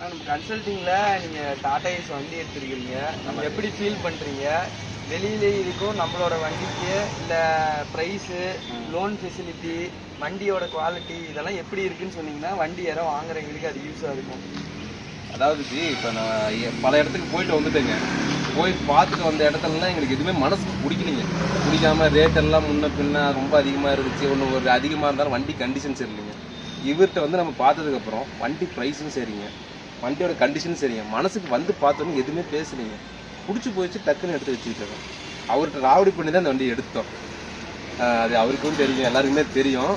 நம்ம கன்சல்டிங்கில் நீங்கள் டாடா ஏஸ் வண்டி எடுத்துருக்கீங்க. நம்ம எப்படி ஃபீல் பண்ணுறீங்க வெளியிலே இருக்கும் நம்மளோட வண்டிக்கு இல்லை ப்ரைஸு லோன் ஃபெசிலிட்டி வண்டியோட குவாலிட்டி இதெல்லாம் எப்படி இருக்குன்னு சொன்னீங்கன்னா வண்டி யாரோ வாங்குறவங்களுக்கு அது யூஸாக இருக்கும். அதாவது ஜி இப்போ நான் பல இடத்துக்கு போயிட்டு வந்துட்டேங்க. போய் பார்த்துட்டு வந்த இடத்துலலாம் எங்களுக்கு எதுவுமே மனசுக்கு பிடிக்கலைங்க. பிடிக்காம ரேட் எல்லாம் முன்ன பின்ன ரொம்ப அதிகமாக இருந்துச்சு. ஒன்று ஒரு அதிகமாக இருந்தாலும் வண்டி கண்டிஷன் சரியில்லைங்க இவர்கிட்ட வந்து நம்ம பார்த்ததுக்கப்புறம் வண்டி ப்ரைஸும் சரிங்க. வண்டியோட கண்டிஷனும் சரிங்க மனசுக்கு வந்து பார்த்தோன்னு எதுவுமே பேசலைங்க பிடிச்சி போயிடுச்சு டக்குன்னு எடுத்து வச்சுக்கிட்டோம் அவர்கிட்ட ராவடி பண்ணி தான் அந்த வண்டியை எடுத்தோம். அது அவருக்கும் தெரியும் எல்லாருக்குமே தெரியும்.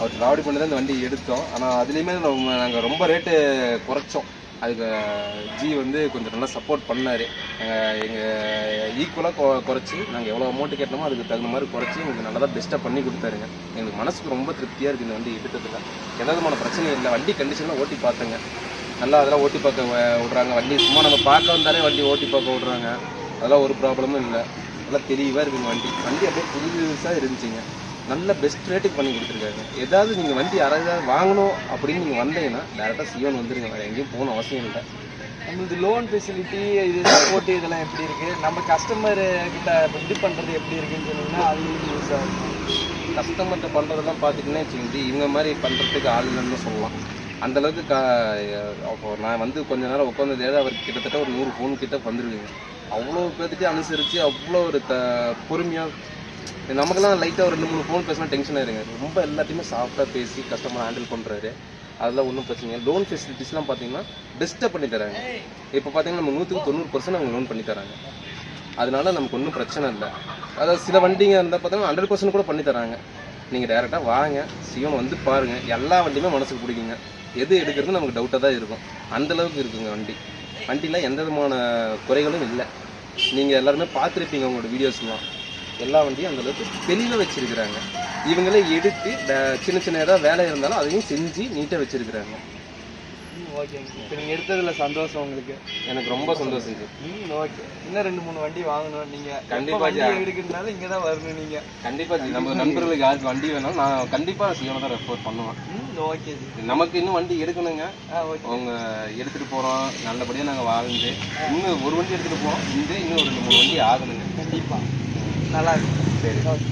அவர் ராவடி பண்ணி தான் இந்த வண்டி எடுத்தோம். ஆனால் அதுலேயுமே நம்ம நாங்கள் ரொம்ப ரேட்டு குறைச்சோம். அதுக்கு ஜி வந்து கொஞ்சம் நல்லா சப்போர்ட் பண்ணார். எங்கள் ஈக்குவலாக குறைச்சி நாங்கள் எவ்வளோ அமௌண்ட் கேட்டோமோ அதுக்கு தகுந்த மாதிரி குறைச்சி எங்களுக்கு தான் பெஸ்ட்டாக பண்ணி கொடுத்தாருங்க. எங்களுக்கு மனசுக்கு ரொம்ப திருப்தியாக இருக்குது இந்த வண்டி எடுத்ததில். எந்த விதமான பிரச்சனை இல்லை. வண்டி கண்டிஷன்லாம் ஓட்டி பார்த்தேங்க. நல்லா அதெல்லாம் ஓட்டி பார்க்க விட்றாங்க. வண்டி சும்மா நம்ம பார்க்க வந்தாலே வண்டி ஓட்டி பார்க்க விட்றாங்க. அதெல்லாம் ஒரு ப்ராப்ளமும் இல்லை. நல்லா தெளிவாக இருக்குங்க வண்டி. வண்டி அப்படியே புதுசாக இருந்துச்சுங்க. நல்ல பெஸ்ட் ரேட்டுக்கு பண்ணி கொடுத்துருக்காங்க. ஏதாவது நீங்கள் வண்டி யாராவது வாங்கணும் அப்படின்னு நீங்கள் வந்தீங்கன்னா டேரெக்டாக சியோன் வந்துருங்க. வேறு எங்கேயும் போகணும் அவசியம் இல்லை. நம்மளுக்கு லோன் ஃபெசிலிட்டி இது சப்போர்ட் இதெல்லாம் எப்படி இருக்கு? நம்ம கஸ்டமர் கிட்ட இது பண்றது எப்படி இருக்குன்னு சொன்னீங்கன்னா அவங்களுக்கு யூஸ் ஆகும். கஸ்டமர்கிட்ட பண்ணுறதெல்லாம் பார்த்துக்கிட்டே வச்சுக்கிட்டு இவங்க மாதிரி பண்ணுறதுக்கு ஆள் இல்லைன்னு சொல்லலாம். அந்த அளவுக்கு கா அப்போ நான் வந்து கொஞ்ச நேரம் உட்காந்ததே அவர் கிட்டத்தட்ட ஒரு நூறு ஃபோன் கிட்ட வந்துருக்குங்க. அவ்வளோ பேர்த்துட்டு அனுசரித்து அவ்வளோ ஒரு த பொறுமையாக நமக்கெல்லாம் லைட்டாக ஒரு ரெண்டு மூணு ஃபோன் பேசினா டென்ஷன் ஆயிருங்க. ரொம்ப எல்லாத்தையுமே சாஃப்டாக பேசி கஸ்டமர் ஹேண்டில் பண்ணுறாரு அதெல்லாம் ஒன்றும் பிரச்சனை இல்லை. லோன் ஃபெசிலிட்டிஸ்லாம் பார்த்தீங்கன்னா பெஸ்ட்டாக பண்ணி தராங்க. இப்போ பார்த்தீங்கன்னா நம்ம நூற்றுக்கு தொண்ணூறு பர்சன்ட் அவங்க லோன் பண்ணி தராங்க. அதனால நமக்கு ஒன்றும் பிரச்சனை இல்லை. அதாவது சில வண்டிங்க இருந்தால் பார்த்தீங்கன்னா ஹண்ட்ரட் பர்சன்ட் கூட பண்ணி தராங்க. நீங்கள் டேரெக்டாக வாங்க சிவன் வந்து பாருங்கள் எல்லா வண்டியுமே மனசுக்கு பிடிக்குங்க. எது எடுக்கிறது நமக்கு டவுட்டாக தான் இருக்கும். அந்தளவுக்கு இருக்குங்க வண்டி. வண்டியில் எந்த விதமான குறைகளும் இல்லை. நீங்கள் எல்லாருமே பார்த்துருப்பீங்க உங்களோட வீடியோஸ்லாம் எல்லா வண்டியும் அந்தளவுக்கு தெளிவாக வச்சிருக்கிறாங்க. இவங்களே எடுத்து சின்ன சின்ன ஏதாவது வேலை இருந்தாலும் அதையும் செஞ்சு நீட்டாக வச்சுருக்குறாங்க. ஓகேங்க இப்போ நீங்கள் எடுத்ததுல சந்தோஷம் உங்களுக்கு? எனக்கு ரொம்ப சந்தோஷம் ஜி. ம் ஓகே இன்னும் ரெண்டு மூணு வண்டி வாங்கணும். நீங்க கண்டிப்பா எப்ப வண்டி ஜா. எடுக்கிறதுனால இங்க தான் வரணும் நீங்க. கண்டிப்பா ஜி நம்ம நண்பர்களுக்கு யாருக்கு வண்டி வேணாலும் நான் கண்டிப்பா சிவனை தான் ரெஃபர் பண்ணுவேன். ம் ஓகே ஜி. நமக்கு இன்னும் வண்டி எடுக்கணுங்க. ஓகே அவங்க எடுத்துட்டு போறோம். நல்லபடியா நாங்க வாழ்ந்து. இன்னும் ஒரு வண்டி எடுத்துட்டு போறோம் இந்த இன்னும் ரெண்டு மூணு வண்டி ஆகணுங்க. கண்டிப்பா. நல்லா இருக்கு. சரி. ஓகே